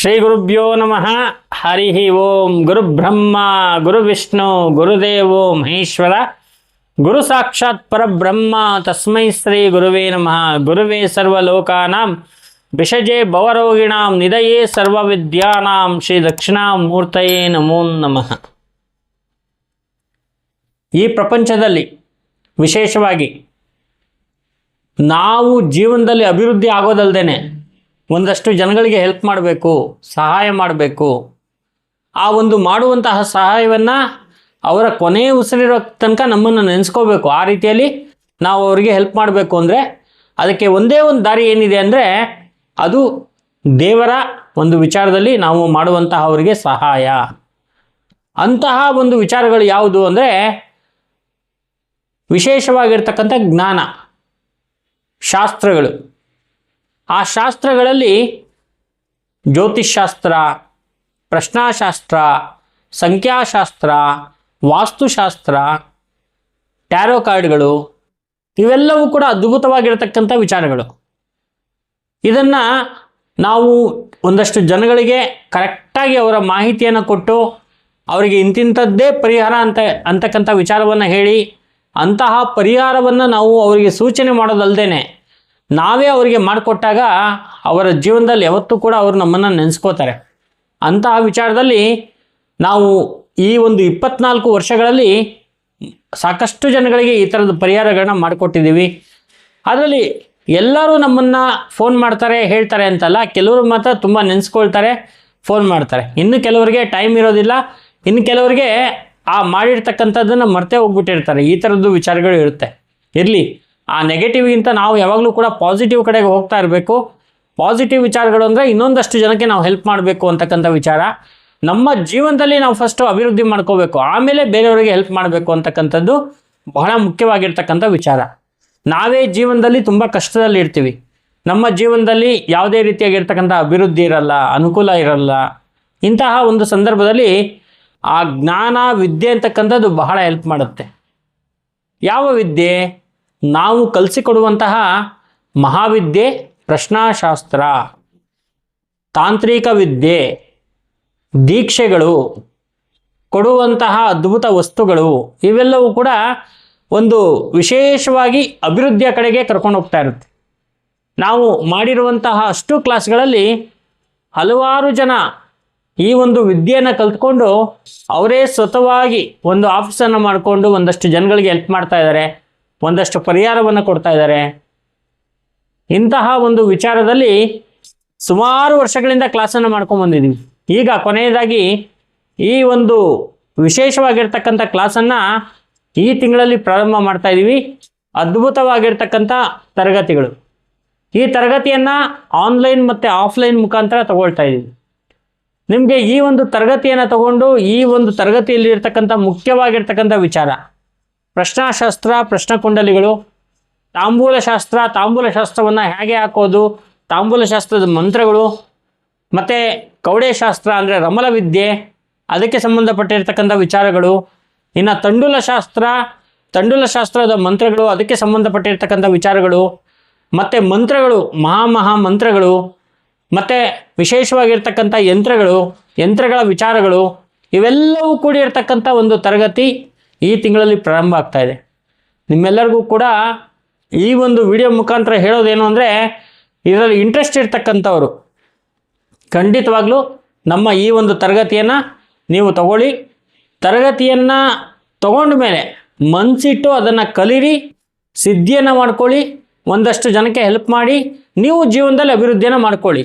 ಶ್ರೀ ಗುರುಭ್ಯೋ ನಮಃ. ಹರಿ ಓಂ. ಗುರು ಬ್ರಹ್ಮ, ಗುರು ವಿಷ್ಣು ಗುರುದೇವೋ ಮಹೇಶ್ವರ. ಗುರು ಸಾಕ್ಷಾತ್ ಪರಬ್ರಹ್ಮ ತಸ್ಮೈ ಶ್ರೀ ಗುರುವೇ ನಮಃ. ಗುರುವೇ ಸರ್ವಲೋಕಾನಾಂ. ವಿಷಜೆ ಭವರೋಗಿಣಾಂ. ನಿಧಯೇ ಸರ್ವವಿದ್ಯಾನಾಂ. ಶ್ರೀ ದಕ್ಷಿಣಾಮೂರ್ತಯೇ ನಮೋ ನಮಃ. ಈ ಪ್ರಪಂಚದಲ್ಲಿ ವಿಶೇಷವಾಗಿ ನಾವು ಜೀವನದಲ್ಲಿ ಅಭಿವೃದ್ಧಿ ಆಗೋದಲ್ದೇನೆ ಒಂದಷ್ಟು ಜನಗಳಿಗೆ ಹೆಲ್ಪ್ ಮಾಡಬೇಕು, ಸಹಾಯ ಮಾಡಬೇಕು. ಆ ಒಂದು ಮಾಡುವಂತಹ ಸಹಾಯವನ್ನು ಅವರ ಕೊನೆ ಉಸಿರಿರೋ ತನಕ ನಮ್ಮನ್ನು ನೆನೆಸ್ಕೋಬೇಕು. ಆ ರೀತಿಯಲ್ಲಿ ನಾವು ಅವರಿಗೆ ಹೆಲ್ಪ್ ಮಾಡಬೇಕು ಅಂದರೆ ಅದಕ್ಕೆ ಒಂದೇ ಒಂದು ದಾರಿ ಏನಿದೆ ಅಂದರೆ ಅದು ದೇವರ ಒಂದು ವಿಚಾರದಲ್ಲಿ ನಾವು ಮಾಡುವಂತಹ ಅವರಿಗೆ ಸಹಾಯ. ಅಂತಹ ಒಂದು ವಿಚಾರಗಳು ಯಾವುದು ಅಂದರೆ ವಿಶೇಷವಾಗಿರ್ತಕ್ಕಂಥ ಜ್ಞಾನ, ಶಾಸ್ತ್ರಗಳು. ಆ ಶಾಸ್ತ್ರಗಳಲ್ಲಿ ಜ್ಯೋತಿಷ್ಶಾಸ್ತ್ರ, ಪ್ರಶ್ನಾಶಾಸ್ತ್ರ, ಸಂಖ್ಯಾಶಾಸ್ತ್ರ, ವಾಸ್ತುಶಾಸ್ತ್ರ, ಟ್ಯಾರೋ ಕಾರ್ಡ್ಗಳು ಇವೆಲ್ಲವೂ ಕೂಡ ಅದ್ಭುತವಾಗಿರತಕ್ಕಂಥ ವಿಚಾರಗಳು. ಇದನ್ನು ನಾವು ಒಂದಷ್ಟು ಜನಗಳಿಗೆ ಕರೆಕ್ಟಾಗಿ ಅವರ ಮಾಹಿತಿಯನ್ನು ಕೊಟ್ಟು ಅವರಿಗೆ ಇಂತಿಂಥದ್ದೇ ಪರಿಹಾರ ಅಂತ ಅಂತಕ್ಕಂಥ ವಿಚಾರವನ್ನು ಹೇಳಿ ಅಂತಹ ಪರಿಹಾರವನ್ನು ನಾವು ಅವರಿಗೆ ಸೂಚನೆ ಮಾಡೋದಲ್ದೇನೆ ನಾವೇ ಅವರಿಗೆ ಮಾಡಿಕೊಟ್ಟಾಗ ಅವರ ಜೀವನದಲ್ಲಿ ಯಾವತ್ತೂ ಕೂಡ ಅವರು ನಮ್ಮನ್ನು ನೆನೆಸ್ಕೋತಾರೆ. ಅಂತಹ ವಿಚಾರದಲ್ಲಿ ನಾವು ಈ ಒಂದು ಇಪ್ಪತ್ನಾಲ್ಕು ವರ್ಷಗಳಲ್ಲಿ ಸಾಕಷ್ಟು ಜನಗಳಿಗೆ ಈ ಥರದ ಪರಿಹಾರಗಳನ್ನ ಮಾಡಿಕೊಟ್ಟಿದ್ದೀವಿ. ಅದರಲ್ಲಿ ಎಲ್ಲರೂ ನಮ್ಮನ್ನು ಫೋನ್ ಮಾಡ್ತಾರೆ, ಹೇಳ್ತಾರೆ ಅಂತಲ್ಲ, ಕೆಲವರು ಮಾತ್ರ ತುಂಬ ನೆನೆಸ್ಕೊಳ್ತಾರೆ, ಫೋನ್ ಮಾಡ್ತಾರೆ. ಇನ್ನು ಕೆಲವರಿಗೆ ಟೈಮ್ ಇರೋದಿಲ್ಲ. ಇನ್ನು ಕೆಲವರಿಗೆ ಆ ಮಾಡಿರ್ತಕ್ಕಂಥದ್ದನ್ನು ಮರ್ತೇ ಹೋಗ್ಬಿಟ್ಟಿರ್ತಾರೆ. ಈ ಥರದ್ದು ವಿಚಾರಗಳು ಇರುತ್ತೆ. ಇರಲಿ. ಆ ನೆಗೆಟಿವ್ಗಿಂತ ನಾವು ಯಾವಾಗಲೂ ಕೂಡ ಪಾಸಿಟಿವ್ ಕಡೆಗೆ ಹೋಗ್ತಾ ಇರಬೇಕು. ಪಾಸಿಟಿವ್ ವಿಚಾರಗಳು ಅಂದರೆ ಇನ್ನೊಂದಷ್ಟು ಜನಕ್ಕೆ ನಾವು ಹೆಲ್ಪ್ ಮಾಡಬೇಕು ಅಂತಕ್ಕಂಥ ವಿಚಾರ. ನಮ್ಮ ಜೀವನದಲ್ಲಿ ನಾವು ಫಸ್ಟು ಅಭಿವೃದ್ಧಿ ಮಾಡ್ಕೋಬೇಕು. ಆಮೇಲೆ ಬೇರೆಯವರಿಗೆ ಹೆಲ್ಪ್ ಮಾಡಬೇಕು ಅಂತಕ್ಕಂಥದ್ದು ಬಹಳ ಮುಖ್ಯವಾಗಿರ್ತಕ್ಕಂಥ ವಿಚಾರ. ನಾವೇ ಜೀವನದಲ್ಲಿ ತುಂಬ ಕಷ್ಟದಲ್ಲಿ ಇರ್ತೀವಿ. ನಮ್ಮ ಜೀವನದಲ್ಲಿ ಯಾವುದೇ ರೀತಿಯಾಗಿರ್ತಕ್ಕಂಥ ಅಭಿವೃದ್ಧಿ ಇರಲ್ಲ, ಅನುಕೂಲ ಇರಲ್ಲ. ಇಂತಹ ಒಂದು ಸಂದರ್ಭದಲ್ಲಿ ಆ ಜ್ಞಾನ, ವಿದ್ಯೆ ಅಂತಕ್ಕಂಥದ್ದು ಬಹಳ ಹೆಲ್ಪ್ ಮಾಡುತ್ತೆ. ಯಾವ ವಿದ್ಯೆ? ನಾವು ಕಲಿಸಿಕೊಡುವಂತಹ ಮಹಾವಿದ್ಯೆ ಪ್ರಶ್ನಾಶಾಸ್ತ್ರ, ತಾಂತ್ರಿಕ ವಿದ್ಯೆ, ದೀಕ್ಷೆಗಳು, ಕೊಡುವಂತಹ ಅದ್ಭುತ ವಸ್ತುಗಳು ಇವೆಲ್ಲವೂ ಕೂಡ ಒಂದು ವಿಶೇಷವಾಗಿ ಅಭಿವೃದ್ಧಿಯ ಕಡೆಗೆ ಕರ್ಕೊಂಡು ಹೋಗ್ತಾ ಇರುತ್ತೆ. ನಾವು ಮಾಡಿರುವಂತಹ ಅಷ್ಟು ಕ್ಲಾಸ್ಗಳಲ್ಲಿ ಹಲವಾರು ಜನ ಈ ಒಂದು ವಿದ್ಯೆಯನ್ನು ಕಲ್ತ್ಕೊಂಡು ಅವರೇ ಸ್ವತವಾಗಿ ಒಂದು ಆಫೀಸನ್ನು ಮಾಡಿಕೊಂಡು ಒಂದಷ್ಟು ಜನಗಳಿಗೆ ಹೆಲ್ಪ್ ಮಾಡ್ತಾ ಇದ್ದಾರೆ. ಒಂದಷ್ಟು ಪರಿಹಾರವನ್ನು ಕೊಡ್ತಾ ಇದ್ದಾರೆ. ಇಂತಹ ಒಂದು ವಿಚಾರದಲ್ಲಿ ಸುಮಾರು ವರ್ಷಗಳಿಂದ ಕ್ಲಾಸನ್ನು ಮಾಡ್ಕೊಂಡು ಬಂದಿದ್ದೀವಿ. ಈಗ ಕೊನೆಯದಾಗಿ ಈ ಒಂದು ವಿಶೇಷವಾಗಿರ್ತಕ್ಕಂಥ ಕ್ಲಾಸನ್ನು ಈ ತಿಂಗಳಲ್ಲಿ ಪ್ರಾರಂಭ ಮಾಡ್ತಾ ಇದ್ದೀವಿ. ಅದ್ಭುತವಾಗಿರ್ತಕ್ಕಂಥ ತರಗತಿಗಳು. ಈ ತರಗತಿಯನ್ನು ಆನ್ಲೈನ್ ಮತ್ತು ಆಫ್ಲೈನ್ ಮುಖಾಂತರ ತಗೊಳ್ತಾ ಇದ್ದೀವಿ. ನಿಮಗೆ ಈ ಒಂದು ತರಗತಿಯನ್ನು ತಗೊಂಡು ಈ ಒಂದು ತರಗತಿಯಲ್ಲಿ ಇರ್ತಕ್ಕಂಥ ಮುಖ್ಯವಾಗಿರ್ತಕ್ಕಂಥ ವಿಚಾರ. ಪ್ರಶ್ನಾಶಾಸ್ತ್ರ, ಪ್ರಶ್ನಕುಂಡಲಿಗಳು ತಾಂಬೂಲ ಶಾಸ್ತ್ರ ತಾಂಬೂಲ ಶಾಸ್ತ್ರವನ್ನು ಹೇಗೆ ಹಾಕೋದು ತಾಂಬೂಲ ಶಾಸ್ತ್ರದ ಮಂತ್ರಗಳು, ಮತ್ತು ಕೌಡೇಶಾಸ್ತ್ರ ಅಂದರೆ ರಮಲ ವಿದ್ಯೆ, ಅದಕ್ಕೆ ಸಂಬಂಧಪಟ್ಟಿರ್ತಕ್ಕಂಥ ವಿಚಾರಗಳು, ಇನ್ನು ತಂಡುಲ ಶಾಸ್ತ್ರ ತಂಡುಲ ಶಾಸ್ತ್ರದ ಮಂತ್ರಗಳು, ಅದಕ್ಕೆ ಸಂಬಂಧಪಟ್ಟಿರ್ತಕ್ಕಂಥ ವಿಚಾರಗಳು, ಮತ್ತು ಮಂತ್ರಗಳು, ಮಹಾ ಮಹಾ ಮಂತ್ರಗಳು, ಮತ್ತು ವಿಶೇಷವಾಗಿರ್ತಕ್ಕಂಥ ಯಂತ್ರಗಳು, ಯಂತ್ರಗಳ ವಿಚಾರಗಳು, ಇವೆಲ್ಲವೂ ಕೂಡಿರ್ತಕ್ಕಂಥ ಒಂದು ತರಗತಿ. ಈ ತಿಂಗಳಲ್ಲಿ ಪ್ರಾರಂಭ ಆಗ್ತಾ ಇದೆ. ನಿಮ್ಮೆಲ್ಲರಿಗೂ ಕೂಡ ಈ ಒಂದು ವಿಡಿಯೋ ಮುಖಾಂತರ ಹೇಳೋದೇನು ಅಂದರೆ, ಇದರಲ್ಲಿ ಇಂಟ್ರೆಸ್ಟ್ ಇರ್ತಕ್ಕಂಥವ್ರು, ಖಂಡಿತವಾಗ್ಲೂ ನಮ್ಮ ಈ ಒಂದು ತರಗತಿಯನ್ನು ನೀವು ತಗೊಳ್ಳಿ. ತರಗತಿಯನ್ನು ತಗೊಂಡ ಮೇಲೆ ಮನಸ್ಸಿಟ್ಟು ಅದನ್ನು ಕಲೀರಿ, ಸಿದ್ಧಿಯನ್ನು ಮಾಡ್ಕೊಳ್ಳಿ, ಒಂದಷ್ಟು ಜನಕ್ಕೆ ಹೆಲ್ಪ್ ಮಾಡಿ, ನೀವು ಜೀವನದಲ್ಲಿ ಅಭಿವೃದ್ಧಿಯನ್ನು ಮಾಡ್ಕೊಳ್ಳಿ.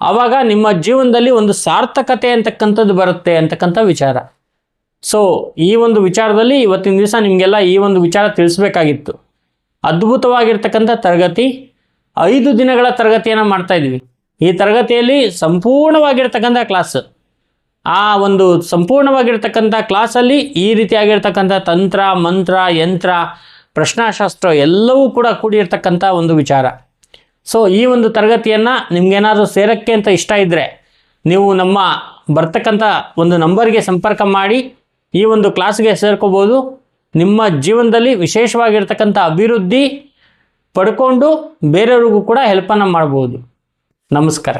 ಆವಾಗ ನಿಮ್ಮ ಜೀವನದಲ್ಲಿ ಒಂದು ಸಾರ್ಥಕತೆ ಅಂತಕ್ಕಂಥದ್ದು ಬರುತ್ತೆ ಅಂತಕ್ಕಂಥ ವಿಚಾರ. ಸೊ ಈ ಒಂದು ವಿಚಾರದಲ್ಲಿ ಇವತ್ತಿನ ದಿವಸ ನಿಮಗೆಲ್ಲ ಈ ಒಂದು ವಿಚಾರ ತಿಳಿಸ್ಬೇಕಾಗಿತ್ತು. ಅದ್ಭುತವಾಗಿರ್ತಕ್ಕಂಥ ತರಗತಿ, ಐದು ದಿನಗಳ ತರಗತಿಯನ್ನು ಮಾಡ್ತಾ ಇದ್ವಿ. ಈ ತರಗತಿಯಲ್ಲಿ ಸಂಪೂರ್ಣವಾಗಿರ್ತಕ್ಕಂಥ ಕ್ಲಾಸ್ ಆ ಒಂದು ಸಂಪೂರ್ಣವಾಗಿರ್ತಕ್ಕಂಥ ಕ್ಲಾಸಲ್ಲಿ ಈ ರೀತಿಯಾಗಿರ್ತಕ್ಕಂಥ ತಂತ್ರ, ಮಂತ್ರ, ಯಂತ್ರ, ಪ್ರಶ್ನಾಶಾಸ್ತ್ರ ಎಲ್ಲವೂ ಕೂಡ ಕೂಡಿರ್ತಕ್ಕಂಥ ಒಂದು ವಿಚಾರ. ಸೊ ಈ ಒಂದು ತರಗತಿಯನ್ನು ನಿಮ್ಗೇನಾದರೂ ಸೇರೋಕ್ಕೆ ಅಂತ ಇಷ್ಟ ಇದ್ದರೆ ನೀವು ನಮ್ಮ ಬರ್ತಕ್ಕಂಥ ಒಂದು ನಂಬರ್ಗೆ ಸಂಪರ್ಕ ಮಾಡಿ ಈ ಒಂದು ಕ್ಲಾಸ್ಗೆ ಸೇರ್ಕೋಬೋದು. ನಿಮ್ಮ ಜೀವನದಲ್ಲಿ ವಿಶೇಷವಾಗಿರ್ತಕ್ಕಂಥ ಅಭಿವೃದ್ಧಿ ಪಡ್ಕೊಂಡು ಬೇರೆಯವ್ರಿಗೂ ಕೂಡ ಹೆಲ್ಪನ್ನು ಮಾಡ್ಬೋದು. ನಮಸ್ಕಾರ.